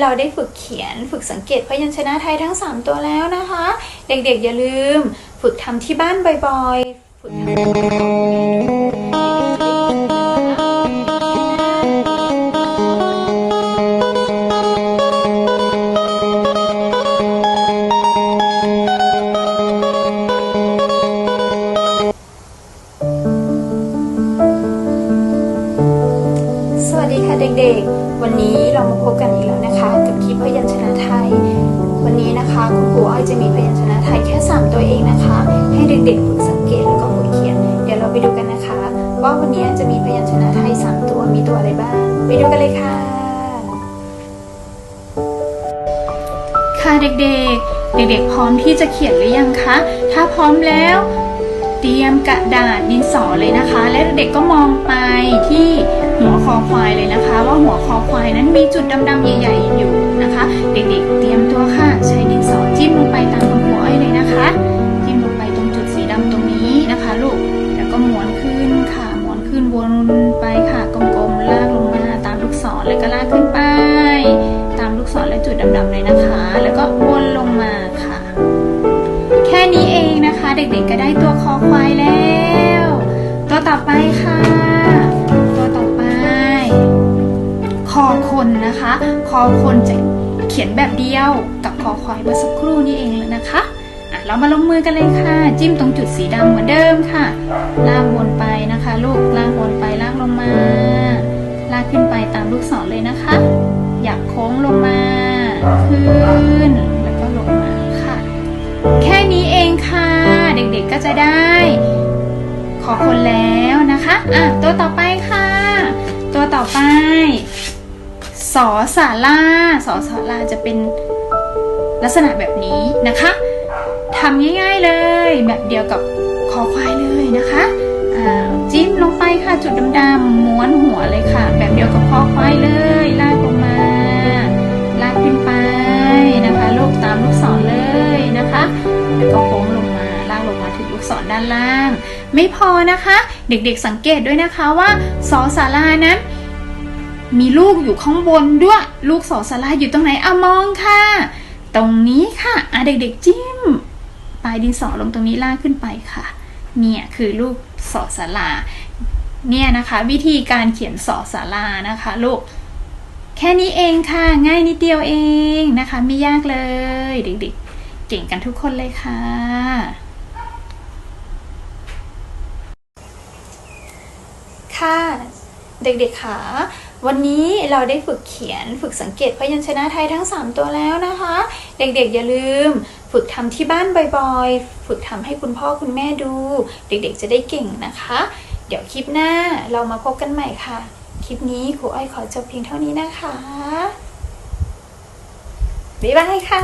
เราได้ฝึกเขียนฝึกสังเกตพยัญชนะไทยทั้ง 3 ตัวแล้วนะคะ เด็กๆอย่าลืม ฝึกทำที่บ้านบ่อยๆ ฝึกทำ วัสดีค่ะเด็กๆ วันนี้เรามาพบกันอีกแล้วนะคะ กับคลิปพยัญชนะไทย วันนี้นะคะคุณครูอ้อยจะมีพยัญชนะไทยแค่ 3 ตัวเองนะคะ ให้เด็กๆฝึกสังเกตแล้วก็ฝึกเขียน เดี๋ยวเราไปดูกันนะคะ ว่าวันนี้จะมีพยัญชนะไทย 3 ตัวมีตัวอะไรบ้างไปดูกันเลยค่ะ ค่ะเด็กๆ เด็กๆ พร้อมที่จะเขียนหรือยังคะถ้าพร้อมแล้วเตรียมกระดาษดินสอเลยนะคะ และเด็กก็มองไปที่ หัวคอควายเลยนะคะ ว่าหัวคอควายนั้นมีจุดดำๆใหญ่ๆอยู่นะคะ เด็กๆ เตรียมตัวค่ะ ใช้ดินสอจิ้มลงไปตามตรงหัวอ้อยเลยนะคะ จิ้มลงไปตรงจุดสีดำตรงนี้นะคะลูกแล้วก็ม้วนขึ้นค่ะม้วนขึ้นวนไปค่ะกลมๆลากลงมาตามลูกศรแล้วก็ลากขึ้นไป ตามลูกศรและจุดดำๆเลยนะคะ แล้วก็วนลงมาค่ะ แค่นี้เองนะคะ เด็กๆก็ได้ตัวคอควายแล้ว ตัวต่อไปค่ะ อคนนะคะ คอคนจะเขียนแบบเดียวกับคอควายเมื่อสักครู่นี้เองเลยนะคะอะเรามาลงมือกันเลยค่ะ จิ้มตรงจุดสีดำเหมือนเดิมค่ะ ลากวนไปนะคะ ลูกลากวนไปลากลงมา ลากขึ้นไปตามลูกศรเลยนะคะ อยากโค้งลงมา ขึ้นแล้วก็ลงมาค่ะ แค่นี้เองค่ะ เด็กๆก็จะได้ ขอคนแล้วนะคะ อะตัวต่อไปค่ะ ตัวต่อไป สอสาราสอสาราจะเป็นลักษณะแบบนี้นะคะทำง่ายๆเลย แบบเดียวกับคอควายเลยนะคะจิ้มลงไปค่ะจุดดำๆม้วนหัวเลยค่ะ แบบเดียวกับคอควายเลย ลากลงมาลากขึ้นไปนะคะลูกตามลูกศรเลยนะคะแล้วก็โค้งลงมาลากลงมาถึงลูกศรด้านล่าง ไม่พอนะคะ เด็กๆสังเกตด้วยนะคะว่าสอสารานั้น มีลูกอยู่ข้างบนด้วย ลูกสอสาราอยู่ตรงไหนอะมองค่ะ ตรงนี้ค่ะอะเด็ก ๆ จิ้มปลายดินสอลงตรงนี้ลากขึ้นไปค่ะ เนี่ยคือลูกสอสาราเนี่ยนะคะ วิธีการเขียนสอสารานะคะลูกแค่นี้เองค่ะ ง่ายนิดเดียวเองนะคะ ไม่ยากเลย เด็กๆ เก่งกันทุกคนเลยค่ะ ค่ะ เด็กๆค่ะ วันนี้เราได้ฝึกเขียนฝึกสังเกตพยัญชนะไทยทั้ง 3 ตัวแล้วนะคะ เด็กๆอย่าลืม ฝึกทำที่บ้านบ่อยๆ ฝึกทำให้คุณพ่อคุณแม่ดู เด็กๆจะได้เก่งนะคะ เดี๋ยวคลิปหน้าเรามาพบกันใหม่ค่ะ คลิปนี้ครูอ้อยขอจบเพียงเท่านี้นะคะ บ๊ายบายค่ะ